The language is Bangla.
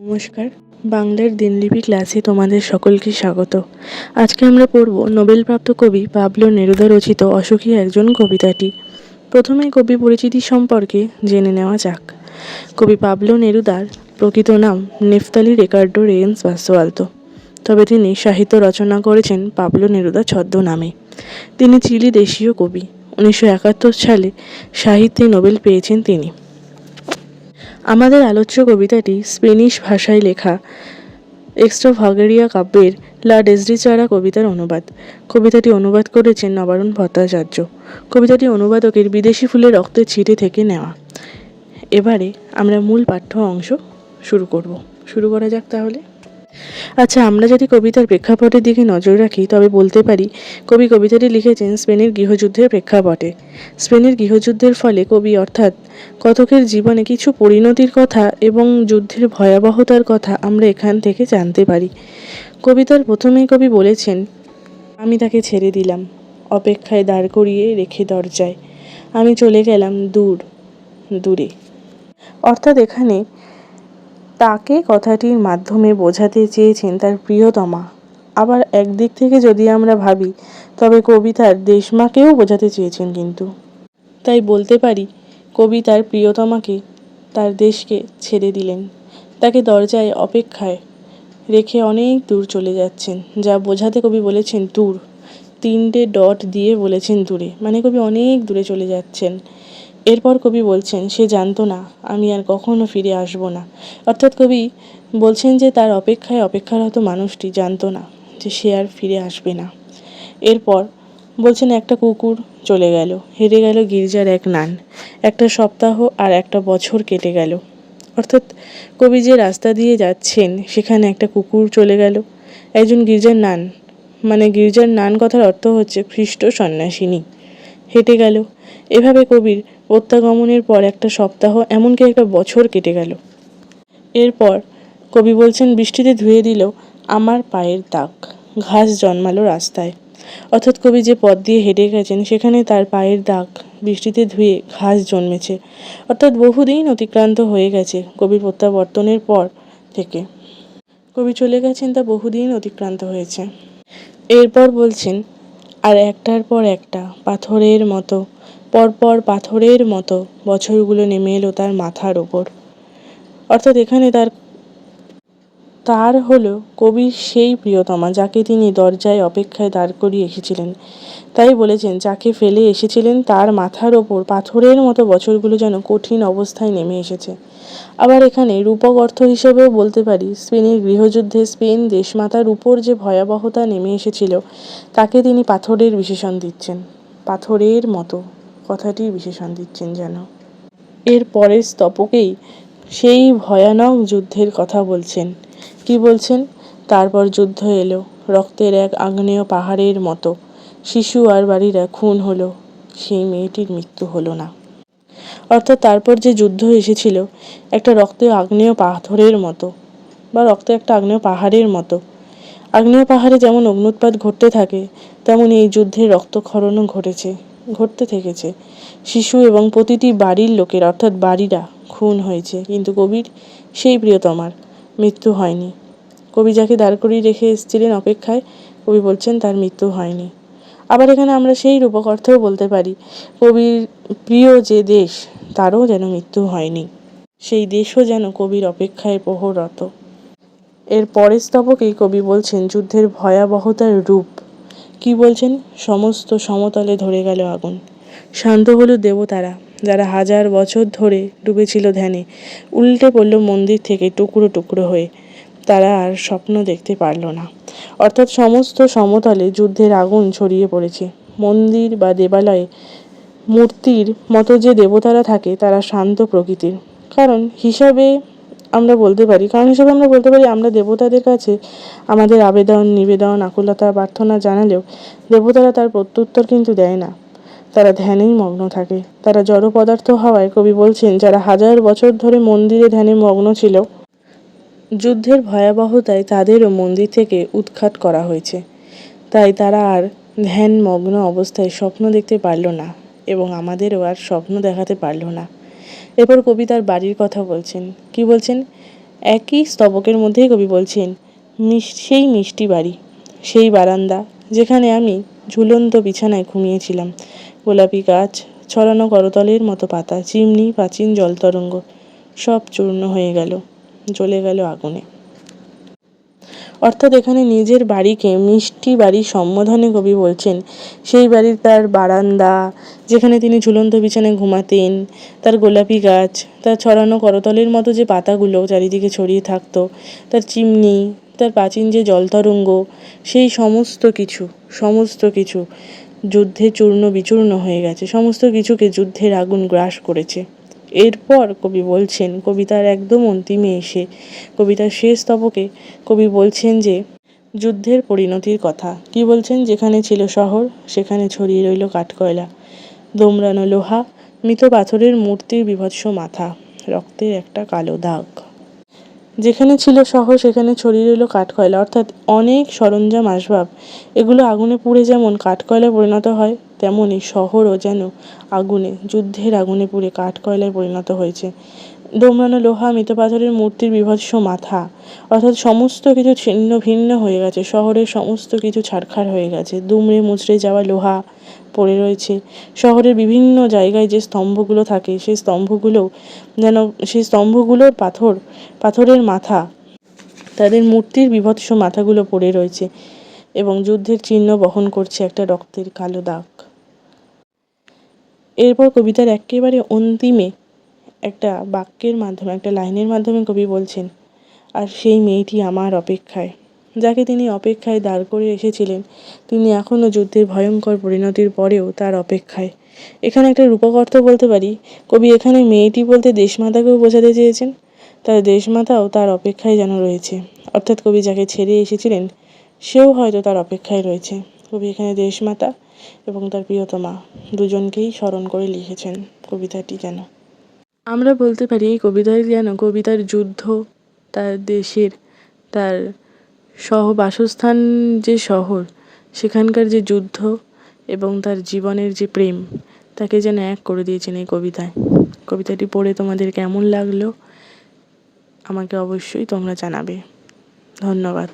নমস্কার। বাংলার দিনলিপি ক্লাসে তোমাদের সকলকে স্বাগত। আজকে আমরা পড়ব নোবেলপ্রাপ্ত কবি পাবলো নেরুদা রচিত অসুখী একজন কবিতাটি। প্রথমে কবি পরিচিতি সম্পর্কে জেনে নেওয়া যাক। কবি পাবলো নেরুদার প্রকৃত নাম নেফতালি রেকার্ডো রেয়েন্স বাসোয়ালতো তবে তিনি সাহিত্য রচনা করেছেন পাবলো নেরুদা ছদ্ম নামে তিনি চিলি দেশীয় কবি। উনিশশো একাত্তর সালে সাহিত্যে নোবেল পেয়েছেন তিনি। আমাদের আলোচ্য কবিতাটি স্পেনিশ ভাষায় লেখা। এক্সট্রা ভাগেরিয়া কাব্যের লা ডেজরিচারা কবিতার অনুবাদ। কবিতাটি অনুবাদ করেছেন নবারুণ ভট্টাচার্য। কবিতাটি অনুবাদকের বিদেশি ফুলের রক্তের ছিটে থেকে নেওয়া। এবারে আমরা মূল পাঠ্য অংশ শুরু করব। শুরু করা যাক তাহলে। আচ্ছা আমরা যদি কবিতার প্রেক্ষাপটের দিকে নজর রাখি, তবে বলতে পারি, কবি কবিতাটি লিখেছেন স্পেনের গৃহযুদ্ধের প্রেক্ষাপটে। স্পেনের গৃহযুদ্ধের ফলে কবি অর্থাৎ কথকের জীবনে কিছু পরিণতির কথা এবং যুদ্ধের ভয়াবহতার কথা আমরা এখান থেকে জানতে পারি। কবিতার প্রথমেই কবি বলেছেন, আমি তাকে ছেড়ে দিলাম, অপেক্ষায় দাঁড় করিয়ে রেখে দরজায়। আমি চলে গেলাম দূর, দূরে। অর্থাৎ এখানে তাকে কথাটির মাধ্যমে বোঝাতে চেয়েছেন তার প্রিয়তমা। আবার একদিক থেকে যদি আমরা ভাবি, তবে কবিতার দেশমাকেও বোঝাতে চেয়েছেন কিন্তু। তাই বলতে পারি, কবি তার প্রিয়তমাকে তার দেশকে ছেড়ে দিলেন। তাকে দরজায় অপেক্ষায় রেখে অনেক দূর চলে যাচ্ছেন, যা বোঝাতে কবি বলেছেন, দূর। তিনটে ডট দিয়ে বলেছেন, দূরে। মানে কবি অনেক দূরে চলে যাচ্ছেন। এরপর কবি বলছেন, সে জানতো না, আমি আর কখনো ফিরে আসব না। অর্থাৎ কবি বলছেন যে, তার অপেক্ষায় অপেক্ষারত মানুষটি জানতো না যে, সে আর ফিরে আসবে না। এরপর বলছেন, একটা কুকুর চলে গেল, হেরে গেল গির্জার এক নান। একটা সপ্তাহ আর একটা বছর কেটে গেল। অর্থাৎ কবি যে রাস্তা দিয়ে যাচ্ছেন, সেখানে একটা কুকুর চলে গেল। একজন গির্জার নান মানে গির্জার নান কথার অর্থ হচ্ছে খ্রিস্ট সন্ন্যাসিনী। হেঁটে গেল। এভাবে কবির প্রত্যাগমনের পর একটা সপ্তাহ, এমনকি একটা বছর কেটে গেল। এরপর কবি বলছেন, বৃষ্টিতে ধুয়ে দিল আমার পায়ের দাগ, ঘাস জন্মালো রাস্তায়। অর্থাৎ কবি যে পথ দিয়ে হেঁটে গেছেন, সেখানে তার পায়ের দাগ, বৃষ্টিতে ধুয়ে ঘাস জন্মেছে। অর্থাৎ বহুদিন অতিক্রান্ত হয়ে গেছে কবির প্রত্যাবর্তনের পর থেকে। কবি চলে গেছেন, তা বহুদিন অতিক্রান্ত হয়েছে। এরপর বলছেন, আর একটার পর একটা, পাথরের মতো পরপর পাথরের মতো বছরগুলো নেমে এলো তার মাথার ওপর। অর্থাৎ এখানে তার তার হলো কবির সেই প্রিয়তমা, যাকে তিনি দরজায় অপেক্ষায় দাঁড় করিয়ে এসেছিলেন। তাই বলেছেন, যাকে ফেলে এসেছিলেন তার মাথার ওপর পাথরের মতো বছরগুলো যেন কঠিন অবস্থায় নেমে এসেছে। আবার এখানে রূপক অর্থ হিসেবেও বলতে পারি, স্পেনের গৃহযুদ্ধে স্পেন দেশমাতার উপর যে ভয়াবহতা নেমে এসেছিল, তাকে তিনি পাথরের বিশেষণ দিচ্ছেন। পাথরের মতো। কথাটির বিশেষণ দিচ্ছেন যেন। এর পরের স্তবকেই সেই ভয়ানক যুদ্ধের কথা বলছেন। কি বলছেন? তারপর যুদ্ধ এলো, রক্তের এক আগ্নেয় পাহাড়ের মতো। শিশু আর বাড়িরা খুন হলো, সেই মেয়েটির মৃত্যু হলো না। অর্থাৎ তারপর যে যুদ্ধ এসেছিল, একটা রক্তে আগ্নেয় পাথরের মতো, বা রক্তে একটা আগ্নেয় পাহাড়ের মতো। আগ্নেয় পাহাড়ে যেমন অগ্নুৎপাত ঘটতে থাকে, তেমন এই যুদ্ধে রক্তক্ষরণও ঘটেছে। ঘটতে থেকেছে। শিশু এবং প্রতিটি বাড়ির লোকের, অর্থাৎ বাড়িরা, খুন হয়েছে। কিন্তু কবির সেই প্রিয়তমার মৃত্যু হয়নি। কবি যাকে দাঁড় করিয়ে রেখে এসেছিলেন অপেক্ষায়, কবি বলছেন, তার মৃত্যু হয়নি। আবার এখানে আমরা সেই রূপক অর্থেও বলতে পারি, কবির প্রিয় যে দেশ, তারও যেন মৃত্যু হয়নি। সেই দেশও যেন কবির অপেক্ষায় প্রহরত। এর পরের স্তবকেই কবি বলছেন, যুদ্ধের ভয়াবহতার রূপ কি বলছেন? সমস্ত সমতলে ধরে গেল আগুন। শান্ত হলো দেবতারা, যারা হাজার বছর ধরে ডুবেছিল ধ্যানে। উল্টে পড়ল মন্দির থেকে টুকরো টুকরো হয়ে। তারা আর স্বপ্ন দেখতে পারল না। অর্থাৎ সমস্ত সমতলে যুদ্ধের আগুন ছড়িয়ে পড়েছে। মন্দির বা দেবালয়ে মূর্তির মতো যে দেবতারা থাকে, তারা শান্ত প্রকৃতির। কারণ হিসাবে আমরা বলতে পারি। কারণ হিসাবে আমরা বলতে পারি, আমরা দেবতাদের কাছে আমাদের আবেদন, নিবেদন, আকুলতা, প্রার্থনা জানালেও দেবতারা তার প্রত্যুত্তর কিন্তু দেয় না। তারা ধ্যানেই মগ্ন থাকে। তারা জড় পদার্থ হওয়ায় কবি বলছেন, যারা হাজার বছর ধরে মন্দিরে ধ্যানে মগ্ন ছিল, যুদ্ধের ভয়াবহতায় তাদেরও মন্দির থেকে উৎখাত করা হয়েছে। তাই তারা আর ধ্যানমগ্ন অবস্থায় স্বপ্ন দেখতে পারল না এবং আমাদেরও আর স্বপ্ন দেখাতে পারল না। এরপর কবি তার বাড়ির কথা বলছেন। কি বলছেন? একই স্তবকের মধ্যেই কবি বলছেন সেই মিষ্টি বাড়ি, সেই বারান্দা যেখানে আমি ঝুলন্ত বিছানায় ঘুমিয়েছিলাম। গোলাপি গাছ, ছড়ানো করতলের মতো পাতা, চিমনি, প্রাচীন জলতরঙ্গ, সব চূর্ণ হয়ে গেল, জ্বলে গেল আগুনে। অর্থাৎ এখানে নিজের বাড়িকে মিষ্টি বাড়ির সম্বোধনে কবি বলছেন। সেই বাড়ির তার বারান্দা, যেখানে তিনি ঝুলন্ত বিছানায় ঘুমাতেন, তার গোলাপি গাছ, তার ছড়ানো করতলের মতো যে পাতাগুলো চারিদিকে ছড়িয়ে থাকতো, তার চিমনি, তার প্রাচীন যে জলতরঙ্গ, সেই সমস্ত কিছু সমস্ত কিছু যুদ্ধে চূর্ণ বিচূর্ণ হয়ে গেছে, সমস্ত কিছুকে যুদ্ধের আগুন গ্রাস করেছে। এরপর কবি বলছেন, কবিতার একদম অন্তিমে এসে কবিতার শেষ স্তবকে কবি বলছেন যে, যুদ্ধের পরিণতির কথা। কি বলছেন? যেখানে ছিল শহর, সেখানে ছড়িয়ে রইল কাঠকয়লা। দোমরানো লোহা, মৃত পাথরের মূর্তির বিভৎস মাথা, রক্তের একটা কালো দাগ। যেখানে ছিল শহর, সেখানে ছড়িয়ে রইল কাঠকয়লা। অর্থাৎ অনেক সরঞ্জাম, আসবাব, এগুলো আগুনে পুড়ে যেমন কাঠকয়লায় পরিণত হয় তেমনই শহরও যেন আগুনে, যুদ্ধের আগুনে পুড়ে কাঠকয়লায় পরিণত হয়েছে। দোমরানো লোহা মৃত পাথরের মূর্তির বিভৎস মাথা, অর্থাৎ সমস্ত কিছু ছিন্ন ভিন্ন হয়ে গেছে, শহরের সমস্ত কিছু ছারখার হয়ে গেছে, দুমড়ে মুচড়ে যাওয়া লোহা পড়ে রয়েছে। শহরের বিভিন্ন জায়গায় যে স্তম্ভগুলো থাকে, সেই স্তম্ভগুলোও যেন, সেই স্তম্ভগুলোর পাথর, পাথরের মাথা, তাদের মূর্তির বিভৎস মাথাগুলো পড়ে রয়েছে এবং যুদ্ধের চিহ্ন বহন করছে একটা রক্তের কালো দাগ। এরপর কবিতার একেবারে অন্তিমে একটা বাক্যের মাধ্যমে, একটা লাইনের মাধ্যমে কবি বলছেন, আর সেই মেয়েটি আমার অপেক্ষায়। যাকে তিনি অপেক্ষায় দাঁড় করে এসেছিলেন, তিনি এখনও যুদ্ধের ভয়ঙ্কর পরিণতির পরেও তার অপেক্ষায়। এখানে একটা রূপক অর্থ বলতে পারি। কবি, এখানে মেয়েটি বলতে দেশমাতাকেও বোঝাতে চেয়েছেন। তার দেশমাতাও তার অপেক্ষায় যেন রয়েছে। অর্থাৎ কবি যাকে ছেড়ে এসেছিলেন, সেও হয়তো তার অপেক্ষায় রয়েছে। কবি এখানে দেশমাতা এবং তার প্রিয়তমা দুজনকেই স্মরণ করে লিখেছেন কবিতাটি যেন। আমরা বলতে পারি এই কবিতায় যেন কবিতার যুদ্ধ, তার দেশের, তার সহ বাসস্থান যে শহর, সেখানকার যে যুদ্ধ এবং তার জীবনের যে প্রেম, তাকে যেন এক করে দিয়েছেন এই কবিতায়। কবিতাটি পড়ে তোমাদের কেমন লাগল, আমাকে অবশ্যই তোমরা জানাবে। ধন্যবাদ।